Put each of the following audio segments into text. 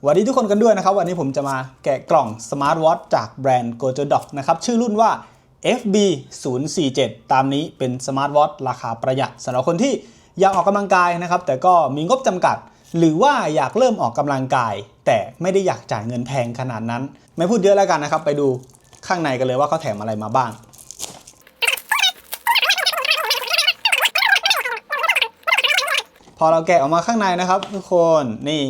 สวัสดีทุกคนกันด้วยนะครับ วันนี้ผมจะมาแกะกล่องสมาร์ทวอทจากแบรนด์ g o j o d o c นะครับ ชื่อรุ่นว่า FB 0 4 7ตามนี้เป็นสมาร์ทวอทราคาประหยัดสำหรับคนที่อยากออกกำลังกายนะครับ แต่ก็มีงบจำกัด หรือว่าอยากเริ่มออกกำลังกาย แต่ไม่ได้อยากจ่ายเงินแพงขนาดนั้น ไม่พูดเยอะแล้วกันนะครับ ไปดูข้างในกันเลยว่าเขาแถมอะไรมาบ้างพอเราแกะออกมาข้างในนะครับ ทุกคนนี่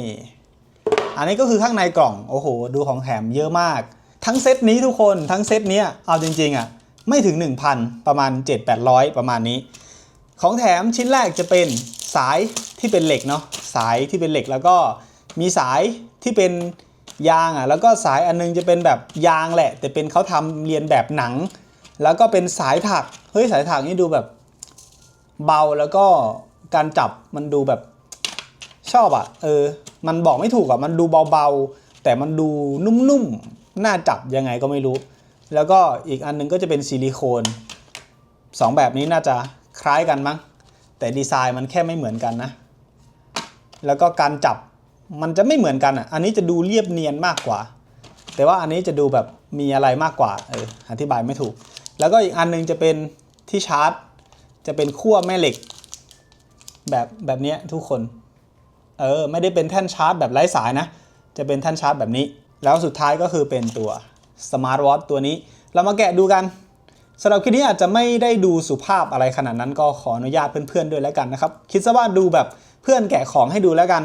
อันนี้ก็คือข้างในกล่อง โอ้โห ดูของแถมเยอะมาก ทั้งเซตนี้ทุกคน ทั้งเซตเนี้ย เอาจริงๆอะ ไม่ถึง 1,000 ประมาณ 7-800 ประมาณนี้ ของแถมชิ้นแรกจะเป็นสายที่เป็นเหล็กเนาะ สายที่เป็นเหล็กแล้วก็มีสายที่เป็นยางอะ แล้วก็สายอันนึงจะเป็นแบบยางแหละ แต่เป็นเขาทำเรียนแบบหนัง แล้วก็เป็นสายถัก เฮ้ยสายถักนี่ดูแบบเบาแล้วก็การจับมันดูแบบชอบอะ่ะ เออ มันบอกไม่ถูกอะ่ะมันดูเบาๆ แต่มันดูนุ่มๆ น่าจับยังไงก็ไม่รู้ แล้วก็อีกอันหนึงก็จะเป็นซิลิโคนสองแบบนี้น่าจะคล้ายกันมั้ง แต่ดีไซน์มันแค่ไม่เหมือนกันนะ แล้วก็การจับมันจะไม่เหมือนกันอะ อันนี้จะดูเรียบเนียนมากกว่า แต่ว่าอันนี้จะดูแบบมีอะไรมากกว่า เออ อธิบายไม่ถูก แล้วก็อีกอันหนึงจะเป็นที่ชาร์จ จะเป็นขั้วแม่เหล็ก แบบแบบนี้ทุกคน เออไม่ได้เป็นแท่นชาร์จแบบไร้สายนะ จะเป็นแท่นชาร์จแบบนี้ แล้วสุดท้ายก็คือเป็นตัวสมาร์ทวอทตัวนี้ เรามาแกะดูกันสำหรับคลิปนี้อาจจะไม่ได้ดูสุภาพอะไรขนาดนั้นก็ขออนุญาตเพื่อนๆด้วยแล้วกันนะครับ คิดซะว่าดูแบบเพื่อนแกะของให้ดูแล้วกัน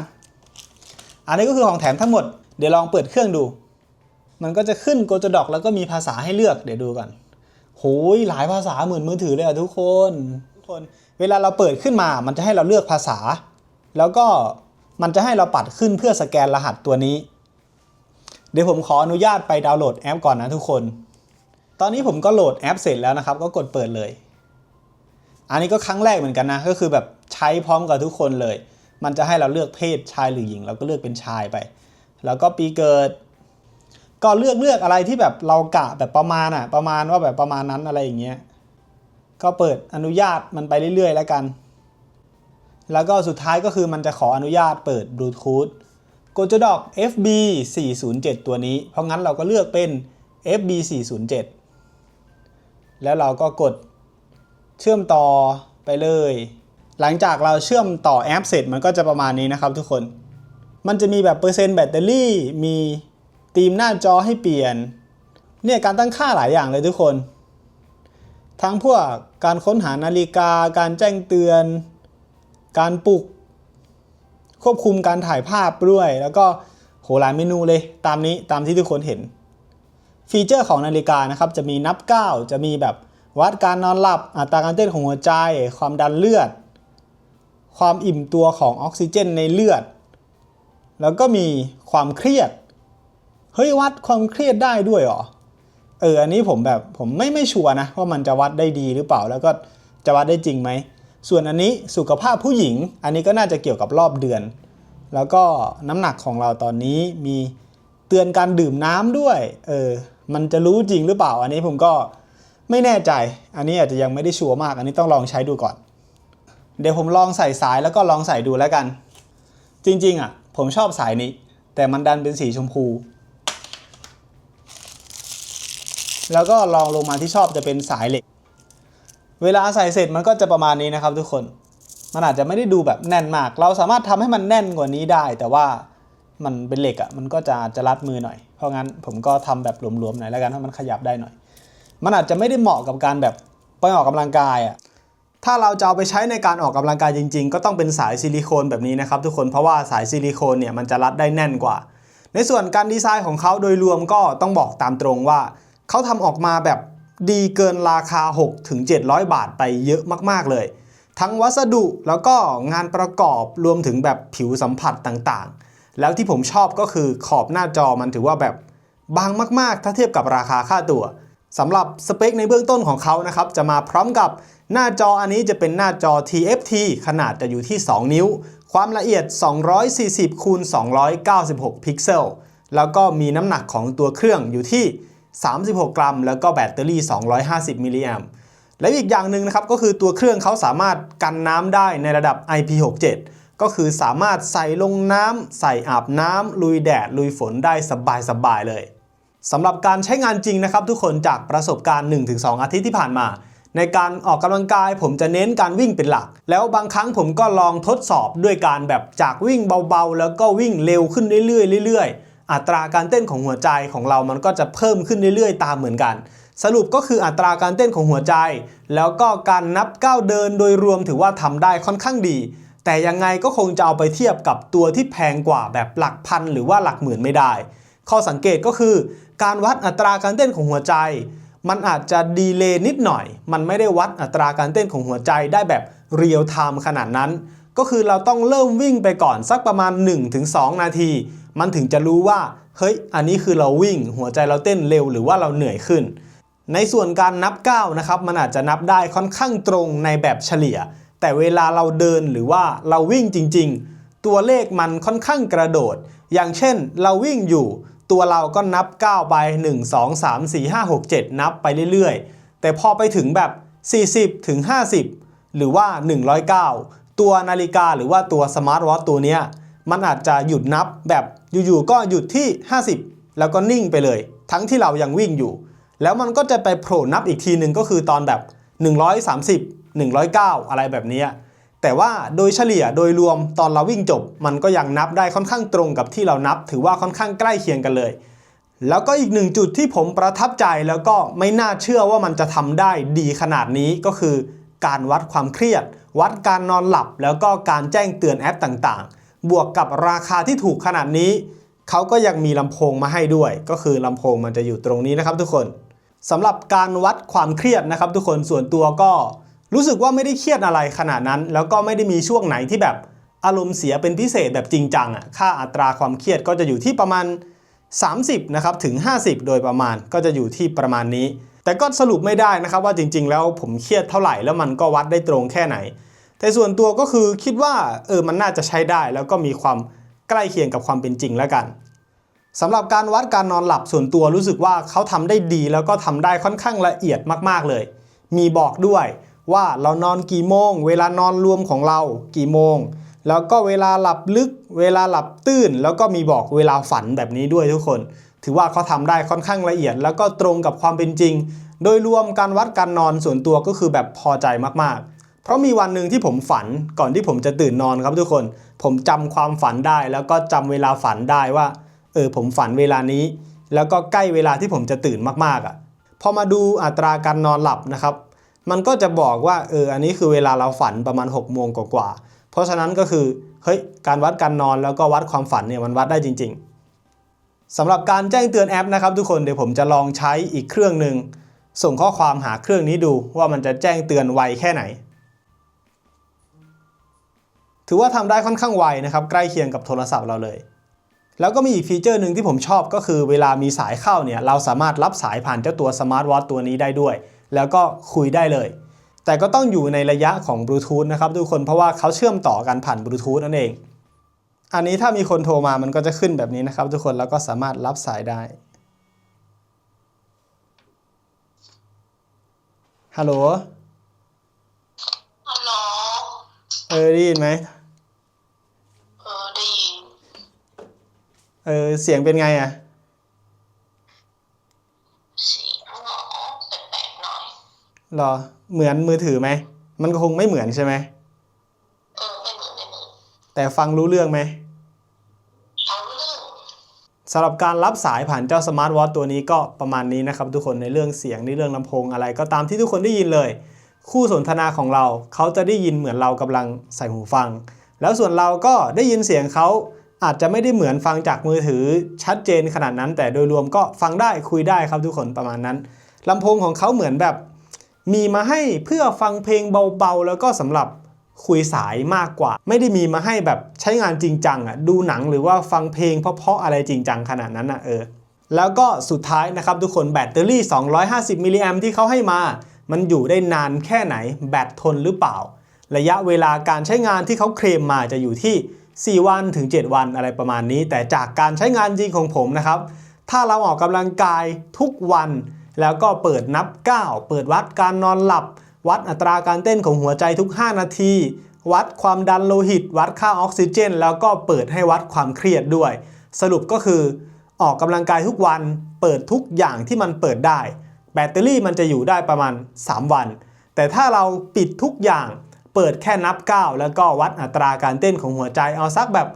อันนี้ก็คือของแถมทั้งหมด เดี๋ยวลองเปิดเครื่องดู มันก็จะขึ้นโกจดอกแล้วก็มีภาษาให้เลือกเดี๋ยวดูก่อนโหยหลายภาษาเหมือนมือถือเลยอะทุกคนทุกคน เวลาเราเปิดขึ้นมามันจะให้เราเลือกภาษา แล้วก็ มันจะให้เราปัดขึ้นเพื่อสแกนรหัสตัวนี้ เดี๋ยวผมขออนุญาตไปดาวน์โหลดแอปก่อนนะทุกคน ตอนนี้ผมก็โหลดแอปเสร็จแล้วนะครับ ก็กดเปิดเลย อันนี้ก็ครั้งแรกเหมือนกันนะ ก็คือแบบใช้พร้อมกับทุกคนเลย มันจะให้เราเลือกเพศชายหรือหญิง เราก็เลือกเป็นชายไป แล้วก็ปีเกิด ก็เลือกเลือกอะไรที่แบบเรากะแบบประมาณอะประมาณว่าแบบประมาณนั้นอะไรอย่างเงี้ย ก็เปิดอนุญาตมันไปเรื่อยๆ แล้วกัน แล้วก็สุดท้ายก็คือมันจะขออนุญาตเปิดบลูทูธ g o j o d o c FB 407ตัวนี้ เพราะงั้นเราก็เลือกเป็น FB 407แล้วเราก็กดเชื่อมต่อไปเลย หลังจากเราเชื่อมต่อแอปเสร็จมันก็จะประมาณนี้นะครับทุกคน มันจะมีแบบเปอร์เซ็นต์แบตเตอรี่ มีธีมหน้าจอให้เปลี่ยน เนี่ยการตั้งค่าหลายอย่างเลยทุกคน ทั้งพวกการค้นหานาฬิกา การแจ้งเตือน การปลุก ควบคุมการถ่ายภาพด้วย แล้วก็โหหลายเมนูเลยตามนี้ตามที่ทุกคนเห็น ฟีเจอร์ของนาฬิกานะครับ จะมีนับก้าจะมีแบบวัดการนอนหลับ อัตราการเต้นของหัวใจ ความดันเลือด ความอิ่มตัวของออกซิเจนในเลือด แล้วก็มีความเครียด เฮ้ยวัดความเครียดได้ด้วยหรอ เอออันนี้ผมแบบผมไม่ไม่ชัวร์นะว่ามันจะวัดได้ดีหรือเปล่าแล้วก็จะวัดได้จริงไหม ส่วนอันนี้สุขภาพผู้หญิง อันนี้ก็น่าจะเกี่ยวกับรอบเดือน แล้วก็น้ำหนักของเราตอนนี้มีเตือนการดื่มน้ำด้วยเออมันจะรู้จริงหรือเปล่า อันนี้ผมก็ไม่แน่ใจ อันนี้อาจจะยังไม่ได้ชัวร์มาก อันนี้ต้องลองใช้ดูก่อน เดี๋ยวผมลองใส่สายแล้วก็ลองใส่ดูแล้วกัน จริงๆอะผมชอบสายนี้ แต่มันดันเป็นสีชมพู แล้วก็ลองลงมาที่ชอบจะเป็นสายเหล็ก เวลาใส่เสร็จมันก็จะประมาณนี้นะครับทุกคน มันอาจจะไม่ได้ดูแบบแน่นมาก เราสามารถทำให้มันแน่นกว่านี้ได้ แต่ว่ามันเป็นเหล็กอะ่ะ มันก็จะจะรัดมือหน่อย เพราะงั้นผมก็ทำแบบหลวมๆหน่อยแล้วกันให้มันขยับได้หน่อย มันอาจจะไม่ได้เหมาะกับการแบบไปออกกำลังกายอะ่ะ ถ้าเราจะเอาไปใช้ในการออกกำลังกายจริง ๆ ก็ต้องเป็นสายซิลิโคนแบบนี้นะครับทุกคน เพราะว่าสายซิลิโคนเนี่ยมันจะรัดได้แน่นกว่า ในส่วนการดีไซน์ของเขาโดยรวมก็ต้องบอกตามตรงว่าเขาทำออกมาแบบ ดีเกินราคา6ถึง700 บาทไปเยอะมาก ๆ เลย ทั้งวัสดุแล้วก็งานประกอบรวมถึงแบบผิวสัมผัสต่างๆ แล้วที่ผมชอบก็คือขอบหน้าจอมันถือว่าแบบบางมาก ๆ ถ้าเทียบกับราคาค่าตัวสำหรับสเปคในเบื้องต้นของเขานะครับ จะมาพร้อมกับหน้าจออันนี้จะเป็นหน้าจอ TFT ขนาดจะอยู่ที่ 2 นิ้ว ความละเอียด 240คูณ296 พิกเซล แล้วก็มีน้ำหนักของตัวเครื่องอยู่ที่ 36 กรัม แล้วก็แบตเตอรี่ 250 มิลลิแอมป์และอีกอย่างหนึ่งนะครับก็คือตัวเครื่องเขาสามารถกันน้ำได้ในระดับ IP67 ก็คือสามารถใส่ลงน้ำใส่อาบน้ำลุยแดด ลุยฝนได้สบายๆเลยสำหรับการใช้งานจริงนะครับ ทุกคนจากประสบการณ์ 1-2 อาทิตย์ที่ผ่านมา ในการออกกำลังกายผมจะเน้นการวิ่งเป็นหลัก แล้วบางครั้งผมก็ลองทดสอบด้วยการแบบจากวิ่งเบาๆ แล้วก็วิ่งเร็วขึ้นเรื่อยๆเรื่อยๆ อัตราการเต้นของหัวใจของเรามันก็จะเพิ่มขึ้นเรื่อยๆ ตามเหมือนกัน สรุปก็คืออัตราการเต้นของหัวใจ แล้วก็การนับก้าวเดินโดยรวมถือว่าทำได้ค่อนข้างดี แต่ยังไงก็คงจะเอาไปเทียบกับตัวที่แพงกว่าแบบหลักพันหรือว่าหลักหมื่นไม่ได้ ข้อสังเกตก็คือ การวัดอัตราการเต้นของหัวใจ มันอาจจะดีเลย์นิดหน่อย มันไม่ได้วัดอัตราการเต้นของหัวใจได้แบบเรียลไทม์ขนาดนั้น ก็คือเราต้องเริ่มวิ่งไปก่อนสักประมาณ 1-2 นาที มันถึงจะรู้ว่า เฮ้ย อันนี้คือเราวิ่ง หัวใจเราเต้นเร็วหรือว่าเราเหนื่อยขึ้น ในส่วนการนับก้าวนะครับ มันอาจจะนับได้ค่อนข้างตรงในแบบเฉลี่ย แต่เวลาเราเดินหรือว่าเราวิ่งจริง ๆ ตัวเลขมันค่อนข้างกระโดด อย่างเช่น เราวิ่งอยู่ ตัวเราก็นับก้าวไป 1 2 3 4 5 6 7 นับไปเรื่อยๆ แต่พอไปถึงแบบ 40 ถึง 50 หรือว่า 109 ตัวนาฬิกาหรือว่าตัวสมาร์ทวอทตัวเนี้ย มันอาจจะหยุดนับแบบอยู่ๆก็หยุดที่ 50 แล้วก็นิ่งไปเลย ทั้งที่เรายังวิ่งอยู่ แล้วมันก็จะไปโผล่นับอีกทีหนึ่งก็คือตอนแบบ 130 109 อะไรแบบนี้แต่ว่าโดยเฉลี่ยโดยรวมตอนเราวิ่งจบ มันก็ยังนับได้ค่อนข้างตรงกับที่เรานับ ถือว่าค่อนข้างใกล้เคียงกันเลย แล้วก็อีกหนึ่งจุดที่ผมประทับใจแล้วก็ไม่น่าเชื่อว่ามันจะทำได้ดีขนาดนี้ก็คือ การวัดความเครียด วัดการนอนหลับ แล้วก็การแจ้งเตือนแอปต่างๆ บวกกับราคาที่ถูกขนาดนี้ เขาก็ยังมีลำโพงมาให้ด้วย ก็คือลำโพงมันจะอยู่ตรงนี้นะครับทุกคนสำหรับการวัดความเครียดนะครับ ทุกคนส่วนตัวก็รู้สึกว่าไม่ได้เครียดอะไรขนาดนั้น แล้วก็ไม่ได้มีช่วงไหนที่แบบอารมณ์เสียเป็นพิเศษแบบจริงจังอะค่าอัตราความเครียดก็จะอยู่ที่ประมาณ 30นะครับถึง 50 โดยประมาณก็จะอยู่ที่ประมาณนี้ แต่ก็สรุปไม่ได้นะครับว่าจริง ๆ แล้วผมเครียดเท่าไหร่แล้วมันก็วัดได้ตรงแค่ไหน แต่ส่วนตัวก็คือคิดว่าเออมันน่าจะใช้ได้ แล้วก็มีความใกล้เคียงกับความเป็นจริงแล้วกันสำหรับการวัดการนอนหลับส่วนตัวรู้สึกว่าเขาทำได้ดี แล้วก็ทำได้ค่อนข้างละเอียดมากๆเลย มีบอกด้วยว่าเรานอนกี่โมง เวลานอนรวมของเรากี่โมง แล้วก็เวลาหลับลึก เวลาหลับตื้นแล้วก็มีบอกเวลาฝันแบบนี้ด้วยทุกคน ถือว่าเขาทำได้ค่อนข้างละเอียด แล้วก็ตรงกับความเป็นจริง โดยรวมการวัดการนอนส่วนตัวก็คือแบบพอใจมากๆ เพราะมีวันหนึ่งที่ผมฝันก่อนที่ผมจะตื่นนอนครับทุกคน ผมจำความฝันได้แล้วก็จำเวลาฝันได้ว่า เออผมฝันเวลานี้ แล้วก็ใกล้เวลาที่ผมจะตื่นมากๆอะ่ะพอมาดูอัตราการนอนหลับนะครับ มันก็จะบอกว่าเอออันนี้คือเวลาเราฝันประมาณ6กโมงกว่าๆเพราะฉะนั้นก็คือเฮ้ยการวัดการนอนแล้วก็วัดความฝันเนี่ยมันวัดได้จริง ๆสำหรับการแจ้งเตือนแอปนะครับ ทุกคนเดี๋ยวผมจะลองใช้อีกเครื่องหนึ่งส่งข้อความหาเครื่องนี้ดูว่ามันจะแจ้งเตือนไวแค่ไหน ถือว่าทำได้ค่อนข้างไวนะครับ ใกล้เคียงกับโทรศัพท์เราเลย แล้วก็มีอีกฟีเจอร์หนึ่งที่ผมชอบก็คือเวลามีสายเข้าเนี่ยเราสามารถรับสายผ่านเจ้าตัวสมาร์ทวอทตัวนี้ได้ด้วย แล้วก็คุยได้เลย แต่ก็ต้องอยู่ในระยะของบลูทูธนะครับทุกคนเพราะว่าเขาเชื่อมต่อกันผ่านบลูทูธนั่นเอง อันนี้ถ้ามีคนโทรมามันก็จะขึ้นแบบนี้นะครับทุกคนแล้วก็สามารถรับสายได้ฮัลโหล เออได้ยินไหมเออได้ยินเออเสียงเป็นไงอะเสียงหรอแปลกๆหน่อยหรอ เหมือนมือถือไหม มันก็คงไม่เหมือนใช่ไหมเออไม่เหมือนไม่เหมือนแต่ฟังรู้เรื่องไหมเอาเรื่องสำหรับการรับสายผ่านเจ้าสมาร์ทวอทตัวนี้ก็ประมาณนี้นะครับทุกคนในเรื่องเสียงในเรื่องลำโพงอะไรก็ตามที่ทุกคนได้ยินเลย คู่สนทนาของเราเขาจะได้ยินเหมือนเรากำลังใส่หูฟัง แล้วส่วนเราก็ได้ยินเสียงเขาอาจจะไม่ได้เหมือนฟังจากมือถือชัดเจนขนาดนั้น แต่โดยรวมก็ฟังได้คุยได้ครับทุกคนประมาณนั้นลำโพงของเขาเหมือนแบบ มีมาให้เพื่อฟังเพลงเบาๆ แล้วก็สำหรับคุยสายมากกว่า ไม่ได้มีมาให้แบบใช้งานจริงจังอะดูหนังหรือว่าฟังเพลงเพราะๆอะไรจริงจังขนาดนั้นอะเออแล้วก็สุดท้ายนะครับทุกคนแบตเตอรี่ 250มิลลิแอมที่เขาให้มา มันอยู่ได้นานแค่ไหนแบตทนหรือเปล่า ระยะเวลาการใช้งานที่เขาเคลมมาจะอยู่ที่ 4 วันถึง 7 วันอะไรประมาณนี้ แต่จากการใช้งานจริงของผมนะครับ ถ้าเราออกกำลังกายทุกวัน แล้วก็เปิดนับก้าวเปิดวัดการนอนหลับ วัดอัตราการเต้นของหัวใจทุก 5 นาที วัดความดันโลหิต วัดค่าออกซิเจน แล้วก็เปิดให้วัดความเครียดด้วย สรุปก็คือ ออกกำลังกายทุกวัน เปิดทุกอย่างที่มันเปิดได้ แบตเตอรี่มันจะอยู่ได้ประมาณ 3 วัน แต่ถ้าเราปิดทุกอย่างเปิดแค่นับก้าวแล้วก็วัดอัตราการเต้นของหัวใจเอาสักแบบ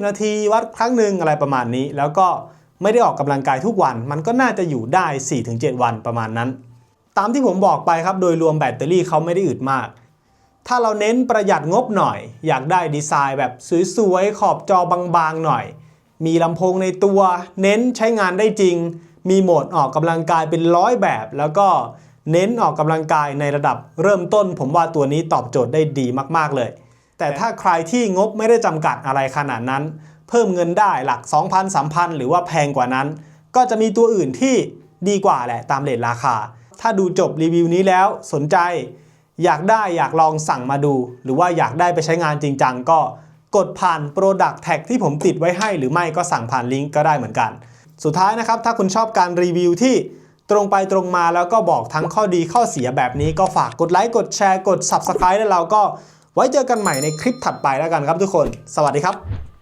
30 นาทีวัดครั้งหนึ่งอะไรประมาณนี้ แล้วก็ไม่ได้ออกกำลังกายทุกวัน มันก็น่าจะอยู่ได้ 4-7 วันประมาณนั้น ตามที่ผมบอกไปครับโดยรวมแบตเตอรี่เขาไม่ได้อึดมากถ้าเราเน้นประหยัดงบหน่อย อยากได้ดีไซน์แบบสวยๆ ขอบจอบางๆ หน่อย มีลำโพงในตัว เน้นใช้งานได้จริง มีโหมดออกกำลังกายเป็นร้อยแบบ แล้วก็เน้นออกกำลังกายในระดับเริ่มต้น ผมว่าตัวนี้ตอบโจทย์ได้ดีมากๆเลย แต่ถ้าใครที่งบไม่ได้จำกัดอะไรขนาดนั้น เพิ่มเงินได้หลัก 2,000 3,000 หรือว่าแพงกว่านั้น ก็จะมีตัวอื่นที่ดีกว่าแหละตามเลทราคา ถ้าดูจบรีวิวนี้แล้วสนใจ อยากได้อยากลองสั่งมาดู หรือว่าอยากได้ไปใช้งานจริงจังก็กดผ่าน Product Tag ที่ผมติดไว้ให้หรือไม่ก็สั่งผ่านลิงก์ก็ได้เหมือนกัน สุดท้ายนะครับ ถ้าคุณชอบการรีวิวที่ตรงไปตรงมาแล้วก็บอกทั้งข้อดีข้อเสียแบบนี้ก็ฝากกดไลค์กดแชร์กด Subscribe แล้วเราก็ไว้เจอกันใหม่ในคลิปถัดไปแล้วกันครับทุกคน สวัสดีครับ